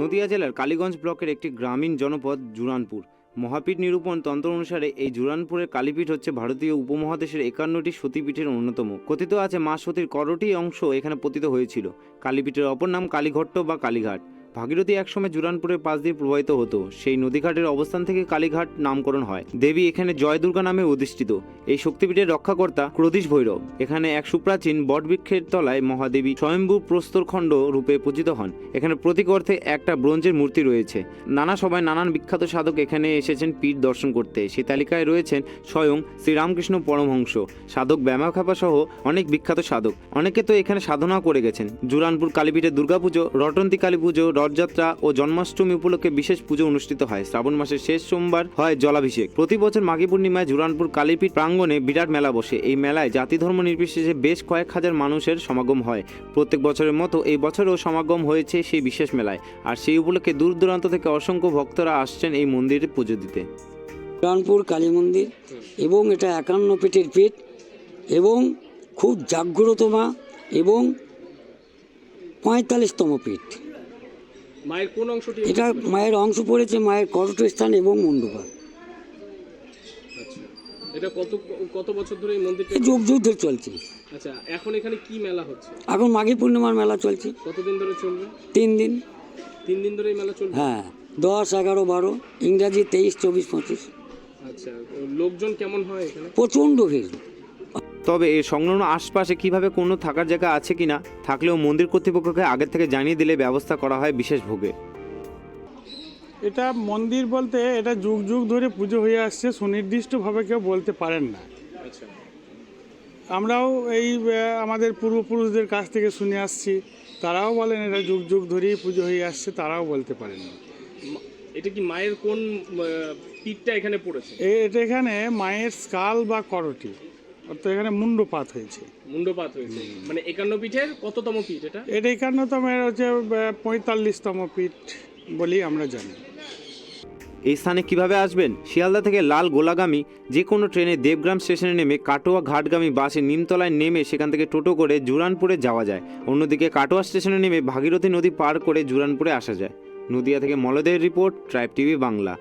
নদিয়া জেলার কালীগঞ্জ ব্লকের একটি গ্রামীণ জনপদ জুরানপুর। মহাপীঠ নিরূপণ তন্ত্র অনুসারে এই জুরানপুরের কালীপীঠ হচ্ছে ভারতীয় উপমহাদেশের একান্নটি সতীপীঠের অন্যতম। কথিত আছে, মা সতীর করটি অংশ এখানে পতিত হয়েছিল। কালীপীঠের অপর নাম কালীঘট্ট বা কালীঘাট। ভাগীরথী একসময় জুরানপুরের পাশ দিয়ে প্রবাহিত হতো। সেই নদীঘাটের অবস্থান থেকে কালীঘাট নামকরণ হয়। দেবী এখানে জয় দুর্গা নামে অধিষ্ঠিত। এই শক্তিপীঠের রক্ষাকর্তা ক্রোধীশ ভৈরব। এখানে এক সুপ্রাচীন বটবৃক্ষের তলায় মহাদেবী স্বয়ম্ভু প্রস্তরখণ্ড রূপে পূজিত হন। এখানে প্রতীক অর্থে একটা ব্রোঞ্জের মূর্তি রয়েছে। নানা সবাই নানান বিখ্যাত সাধক এখানে এসেছেন পীঠ দর্শন করতে। সেই তালিকায় রয়েছেন স্বয়ং শ্রীরামকৃষ্ণ পরমহংস। সাধক ব্যামাখাপা সহ অনেক বিখ্যাত সাধক। অনেকে তো এখানে সাধনা করে গেছেন। জুরানপুর কালীপীঠে দুর্গাপুজো, রটন্তী কালী পুজো রথযাত্রা ও জন্মাষ্টমী উপলক্ষে বিশেষ পুজো অনুষ্ঠিত হয়। শ্রাবণ মাসের শেষ সোমবার হয় জলাভিষেক। প্রতি বছর মাঘী পূর্ণিমায় জুরানপুর কালীপীঠ প্রাঙ্গণে বিরাট মেলা বসে। এই মেলায় জাতি ধর্ম নির্বিশেষে বেশ কয়েক হাজার মানুষের সমাগম হয়। প্রত্যেক বছরের মতো এই বছরও সমাগম হয়েছে সেই বিশেষ মেলায়। আর সেই উপলক্ষে দূর দূরান্ত থেকে অসংখ্য ভক্তরা আসছেন এই মন্দিরে পুজো দিতে। রানপুর কালী মন্দির এবং এটা একান্ন পীঠের পীঠ এবং খুব জাগ্রত মা এবং পঁয়তাল্লিশতম পীঠ। মায়ের কোন অংশটি এটা মায়ের অংশ পড়েছে মায়ের করট স্থান এবং মণ্ডপা। আচ্ছা। এটা কত কত বছর ধরে এই মন্দিরটা যুগ ধরে চলছে। আচ্ছা এখন এখানে কি মেলা হচ্ছে? এখন মাঘী পূর্ণিমার মেলা চলছে। কতদিন ধরে চলবে? তিন দিন। তিন দিন ধরে এই মেলা চলবে? হ্যাঁ দশ এগারো বারো ইংরাজি তেইশ চব্বিশ পঁচিশ। আচ্ছা লোকজন কেমন হয় এখানে? প্রচণ্ড ভিড়। তবে এর সংলগ্ন আশপাশে কীভাবে কোনো থাকার জায়গা আছে কিনা থাকলেও মন্দির কর্তৃপক্ষকে আগের থেকে জানিয়ে দিলে ব্যবস্থা করা হয় বিশেষ ভোগে। এটা মন্দির বলতে এটা যুগ যুগ ধরে পুজো হয়ে আসছে সুনির্দিষ্টভাবে কেউ বলতে পারেন না। আচ্ছা আমরাও এই আমাদের পূর্বপুরুষদের কাছ থেকে শুনে আসছি। তারাও বলেন এটা যুগ যুগ ধরেই পুজো হয়ে আসছে তারাও বলতে পারেন না। এটা কি মায়ের কোন পীঠটা এখানে পড়েছে? এটা এখানে মায়ের স্কাল বা করটি। অর্থাৎ এখানে মুন্ডপাত হয়েছে। মুন্ডপাত হয়েছে। মানে একান্ন পীঠের কততম পীঠ এটা? এটা একান্নতম এর হচ্ছে পঁয়তাল্লিশতম পীঠ বলেই আমরা জানি। এই স্থানে কীভাবে আসবেন? শিয়ালদা থেকে লাল গোলাগামী যে কোনো ট্রেনে দেবগ্রাম স্টেশনে নেমে কাটোয়া ঘাটগামী বাসে নিমতলায় নেমে সেখান থেকে টোটো করে জুরানপুরে যাওয়া যায়। অন্যদিকে কাটোয়া স্টেশনে নেমে ভাগীরথী নদী পার করে জুরানপুরে আসা যায়। নদিয়া থেকে মলদের রিপোর্ট ট্রাইব টিভি বাংলা।